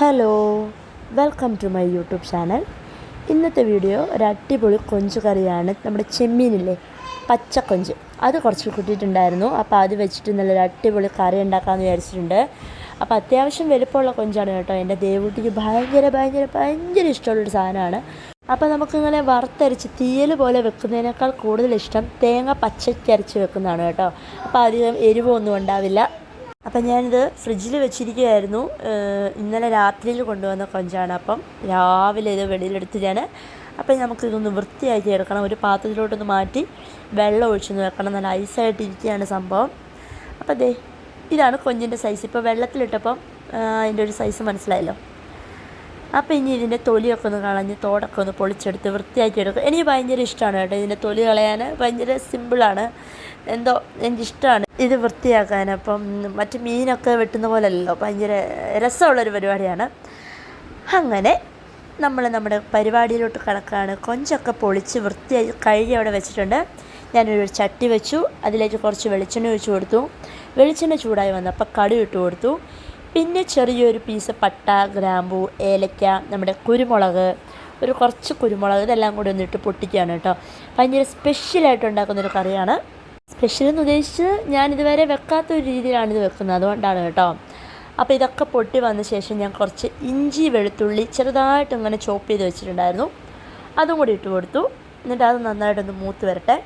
Hello welcome to my YouTube channel ഇന്നത്തെ video ഒരു അടിപൊളി കൊഞ്ച് കറിയാണ്. നമ്മുടെ ചെമ്മീനില്ലേ പച്ചക്കൊഞ്ച് അത് കുറച്ച് കിട്ടിയിട്ടുണ്ടായിരുന്നു. അപ്പോൾ അത് വെച്ചിട്ട് നല്ലൊരു അടിപൊളി കറി ഉണ്ടാക്കാമെന്ന് വിചാരിച്ചിട്ടുണ്ട്. അപ്പോൾ അത്യാവശ്യം വലുപ്പമുള്ള കൊഞ്ചാണ് കേട്ടോ. എന്റെ ദേവൂട്ടിക്ക് ഭയങ്കര ഭയങ്കര ഭയങ്കര ഇഷ്ടമുള്ളൊരു സാധനമാണ്. അപ്പോൾ നമുക്കിങ്ങനെ വറുത്തരച്ച് തീയൽ പോലെ വെക്കുന്നതിനേക്കാൾ കൂടുതൽ ഇഷ്ടം തേങ്ങ പച്ചയ്ക്കരച്ച് വെക്കുന്നതാണ് കേട്ടോ. അപ്പോൾ അധികം എരിവൊന്നും ഉണ്ടാവില്ല. അപ്പം ഞാനിത് ഫ്രിഡ്ജിൽ വെച്ചിരിക്കുകയായിരുന്നു. ഇന്നലെ രാത്രിയിൽ കൊണ്ടുവന്ന കൊഞ്ചാണ്. അപ്പം രാവിലെ ഇത് വെളിയിലെടുത്ത് ഞാൻ അപ്പം നമുക്കിതൊന്ന് വൃത്തിയാക്കി എടുക്കണം. ഒരു പാത്രത്തിലോട്ടൊന്ന് മാറ്റി വെള്ളം ഒഴിച്ചൊന്ന് വെക്കണം. നല്ല ഐസായിട്ട് ഇരിക്കുകയാണ് സംഭവം. അപ്പം ദേ ഇതാണ് കൊഞ്ചിന്റെ സൈസ് ഇപ്പോൾ വെള്ളത്തിലിട്ടപ്പം അതിന്റെ ഒരു സൈസ് മനസ്സിലായല്ലോ. അപ്പോൾ ഇനി ഇതിന്റെ തൊലിയൊക്കെ ഒന്ന് കളഞ്ഞ് തോടൊക്കെ ഒന്ന് പൊളിച്ചെടുത്ത് വൃത്തിയാക്കി എടുക്കും. എനിക്ക് ഭയങ്കര ഇഷ്ടമാണ് കേട്ടോ ഇതിന്റെ തൊലി കളയാൻ. ഭയങ്കര സിമ്പിളാണ് എന്തോ എനിക്കിഷ്ടമാണ് ഇത് വൃത്തിയാക്കാൻ. അപ്പം മറ്റ് മീനൊക്കെ വെട്ടുന്ന പോലെ അല്ലല്ലോ ഭയങ്കര രസമുള്ളൊരു പരിപാടിയാണ്. അങ്ങനെ നമ്മൾ നമ്മുടെ പരിപാടിയിലോട്ട് കണക്കാണ് കൊഞ്ചൊക്കെ പൊളിച്ച് വൃത്തിയായി കഴുകി അവിടെ വെച്ചിട്ടുണ്ട്. ഞാനൊരു ചട്ടി വെച്ചു. അതിലേക്ക് കുറച്ച് വെളിച്ചെണ്ണ ഒഴിച്ച് കൊടുത്തു. വെളിച്ചെണ്ണ ചൂടായി വന്നപ്പോൾ കടു ഇട്ട് കൊടുത്തു. പിന്നെ ചെറിയൊരു പീസ് പട്ട ഗ്രാമ്പൂ ഏലക്ക നമ്മുടെ കുരുമുളക് ഒരു കുറച്ച് കുരുമുളക് ഇതെല്ലാം കൂടി ഒന്നിട്ട് പൊട്ടിക്കുകയാണ് കേട്ടോ. ഭയങ്കര സ്പെഷ്യലായിട്ട് ഉണ്ടാക്കുന്നൊരു കറിയാണ്. സ്പെഷ്യൽ എന്ന് ഉദ്ദേശിച്ച് ഞാൻ ഇതുവരെ വെക്കാത്ത ഒരു രീതിയിലാണ് ഇത് വെക്കുന്നത്. അതുകൊണ്ടാണ് കേട്ടോ. അപ്പോൾ ഇതൊക്കെ പൊട്ടി വന്ന ശേഷം ഞാൻ കുറച്ച് ഇഞ്ചി വെളുത്തുള്ളി ചെറുതായിട്ട് ഇങ്ങനെ ചോപ്പ് ചെയ്ത് വെച്ചിട്ടുണ്ടായിരുന്നു. അതും കൂടി ഇട്ട് കൊടുത്തു. എന്നിട്ട് അത് നന്നായിട്ടൊന്ന് മൂത്ത് വരട്ടെ.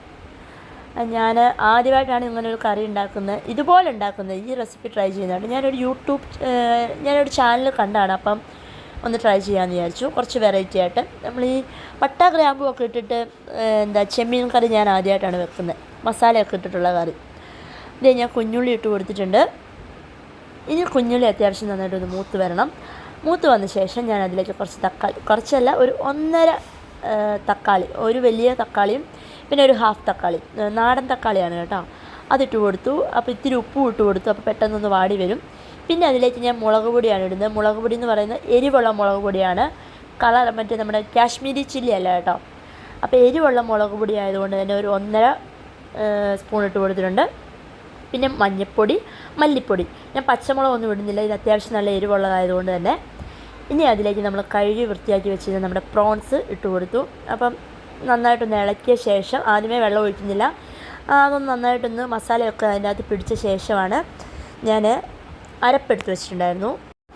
ഞാൻ ആദ്യമായിട്ടാണ് ഇങ്ങനെ ഒരു കറി ഉണ്ടാക്കുന്നത്. ഇതുപോലെ ഉണ്ടാക്കുന്നത്. ഈ റെസിപ്പി ട്രൈ ചെയ്യുന്നുണ്ട് ഞാനൊരു യൂട്യൂബ് ഞാനൊരു ചാനൽ കണ്ടാണ് അപ്പം ഒന്ന് ട്രൈ ചെയ്യാമെന്ന് വിചാരിച്ചു. കുറച്ച് വെറൈറ്റി ആയിട്ട്. നമ്മൾ ഈ പട്ട ഗ്രാമ്പും ഒക്കെ ഇട്ടിട്ട് എന്താ ചെമ്മീൻ കറി ഞാൻ ആദ്യമായിട്ടാണ് വെക്കുന്നത്. മസാലയൊക്കെ ഇട്ടിട്ടുള്ള കറി. ഇത് ഞാൻ കുഞ്ഞുള്ളി ഇട്ട് കൊടുത്തിട്ടുണ്ട്. ഇനി കുഞ്ഞുള്ളി അത്യാവശ്യം നന്നായിട്ടൊന്ന് മൂത്ത് വരണം. മൂത്ത് വന്ന ശേഷം ഞാൻ അതിലേക്ക് കുറച്ച് തക്കാളി കുറച്ചല്ല ഒരു ഒന്നര തക്കാളി ഒരു വലിയ തക്കാളിയും പിന്നെ ഒരു ഹാഫ് തക്കാളി നാടൻ തക്കാളിയാണ് കേട്ടോ. അതിട്ട് കൊടുത്തു. അപ്പോൾ ഇത്തിരി ഉപ്പും ഇട്ട് കൊടുത്തു. അപ്പോൾ പെട്ടെന്നൊന്ന് വാടി വരും. പിന്നെ അതിലേക്ക് ഞാൻ മുളക് പൊടിയാണ് ഇടുന്നത്. മുളക് പൊടി എന്ന് പറയുന്നത് എരിവുള്ള മുളക് പൊടിയാണ്. കളർ മറ്റേ നമ്മുടെ കാശ്മീരി ചില്ലി അല്ല കേട്ടോ. അപ്പോൾ എരിവുള്ള മുളക് പൊടി ആയതുകൊണ്ട് തന്നെ ഒരു ഒന്നര സ്പൂൺ ഇട്ട് കൊടുത്തിട്ടുണ്ട്. പിന്നെ മഞ്ഞൾപ്പൊടി മല്ലിപ്പൊടി. ഞാൻ പച്ചമുളക് ഒന്നും ഇടുന്നില്ല. ഇത് അത്യാവശ്യം നല്ല എരിവുള്ളതായതുകൊണ്ട് തന്നെ. ഇനി അതിലേക്ക് നമ്മൾ കഴുകി വൃത്തിയാക്കി വെച്ചിരുന്ന നമ്മുടെ പ്രോൺസ് ഇട്ട് കൊടുത്തു. അപ്പം നന്നായിട്ടൊന്ന് ഇളക്കിയ ശേഷം ആദ്യമേ വെള്ളം ഒഴിക്കുന്നില്ല. അതൊന്ന് നന്നായിട്ടൊന്ന് മസാലയൊക്കെ അതിന്റെ അകത്ത് പിടിച്ച ശേഷമാണ് ഞാൻ അരപ്പെടുത്ത് വെച്ചിട്ടുണ്ടായിരുന്നു.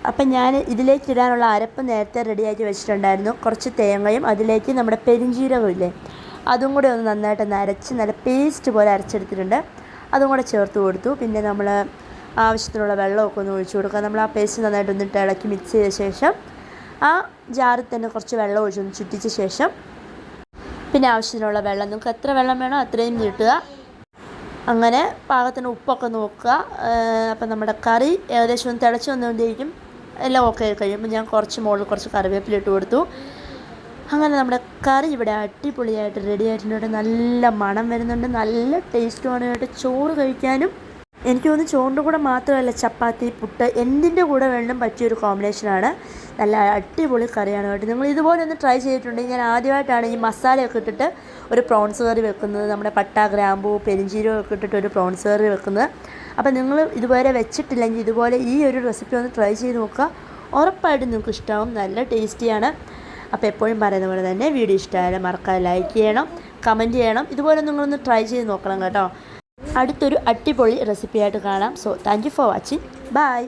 അപ്പം ഞാൻ ഇതിലേക്ക് ഇടാനുള്ള അരപ്പ് നേരത്തെ റെഡിയാക്കി വെച്ചിട്ടുണ്ടായിരുന്നു. കുറച്ച് തേങ്ങയും അതിലേക്ക് നമ്മുടെ പെരിഞ്ചീരകം ഇല്ലേ അതും കൂടെ ഒന്ന് നന്നായിട്ടൊന്ന് അരച്ച് നല്ല പേസ്റ്റ് പോലെ അരച്ചെടുത്തിട്ടുണ്ട്. അതും കൂടെ ചേർത്ത് കൊടുത്തു. പിന്നെ നമ്മൾ ആവശ്യത്തിനുള്ള വെള്ളമൊക്കെ ഒന്ന് ഒഴിച്ചു കൊടുക്കുക. നമ്മൾ ആ പേസ്റ്റ് നന്നായിട്ട് ഒന്നിട്ട് ഇളക്കി മിക്സ് ചെയ്ത ശേഷം ആ ജാറിൽ തന്നെ കുറച്ച് വെള്ളം ഒഴിച്ചൊന്ന് ചുറ്റിച്ച ശേഷം പിന്നെ ആവശ്യത്തിനുള്ള വെള്ളം. നിങ്ങൾക്ക് എത്ര വെള്ളം വേണോ അത്രയും നീട്ടുക അങ്ങനെ പാകത്തിന് ഉപ്പൊക്കെ നോക്കുക. അപ്പം നമ്മുടെ കറി ഏകദേശം ഒന്ന് തിളച്ച് വന്നുകൊണ്ടേയിരിക്കും എല്ലാം ഓക്കെ ആയി കഴിയുമ്പോൾ ഞാൻ കുറച്ച് മുകളിൽ കുറച്ച് കറിവേപ്പില ഇട്ട് കൊടുത്തു. അങ്ങനെ നമ്മുടെ കറി ഇവിടെ അടിപൊളിയായിട്ട് റെഡി ആയിട്ടുണ്ട്. നല്ല മണം വരുന്നുണ്ട്. നല്ല ടേസ്റ്റുമാണ് കേട്ടോ ചോറ് കഴിക്കാനും എനിക്ക് തോന്നുന്നു ചോറിന്റെ കൂടെ മാത്രമല്ല ചപ്പാത്തി പുട്ട് എന്തിന്റെ കൂടെ വേണമെങ്കിലും പറ്റിയൊരു കോമ്പിനേഷനാണ് നല്ല അടിപൊളി കറിയാണ് കേട്ടോ. നിങ്ങൾ ഇതുപോലെ ഒന്ന് ട്രൈ ചെയ്തിട്ടുണ്ടെങ്കിൽ ഞാൻ ആദ്യമായിട്ടാണ് ഈ മസാലയൊക്കെ ഇട്ടിട്ട് ഒരു പ്രോൺസ് കറി വെക്കുന്നത്. നമ്മുടെ പട്ട ഗ്രാമ്പൂ പെരിഞ്ചീരോ ഒക്കെ ഇട്ടിട്ട് ഒരു പ്രോൺസ് കറി വെക്കുന്നത്. അപ്പോൾ നിങ്ങൾ ഇതുവരെ വെച്ചിട്ടില്ലെങ്കിൽ ഇതുപോലെ ഈ ഒരു റെസിപ്പി ഒന്ന് ട്രൈ ചെയ്ത് നോക്കുക. ഉറപ്പായിട്ടും നിങ്ങൾക്ക് ഇഷ്ടമാവും നല്ല ടേസ്റ്റിയാണ് അപ്പോൾ എപ്പോഴും പറയുന്ന പോലെ തന്നെ വീഡിയോ ഇഷ്ടമായാലും മറക്കാതെ ലൈക്ക് ചെയ്യണം കമന്റ് ചെയ്യണം. ഇതുപോലെ നിങ്ങളൊന്ന് ട്രൈ ചെയ്ത് നോക്കണം കേട്ടോ. അടുത്തൊരു അടിപൊളി റെസിപ്പിയായിട്ട് കാണാം. So thank you for watching bye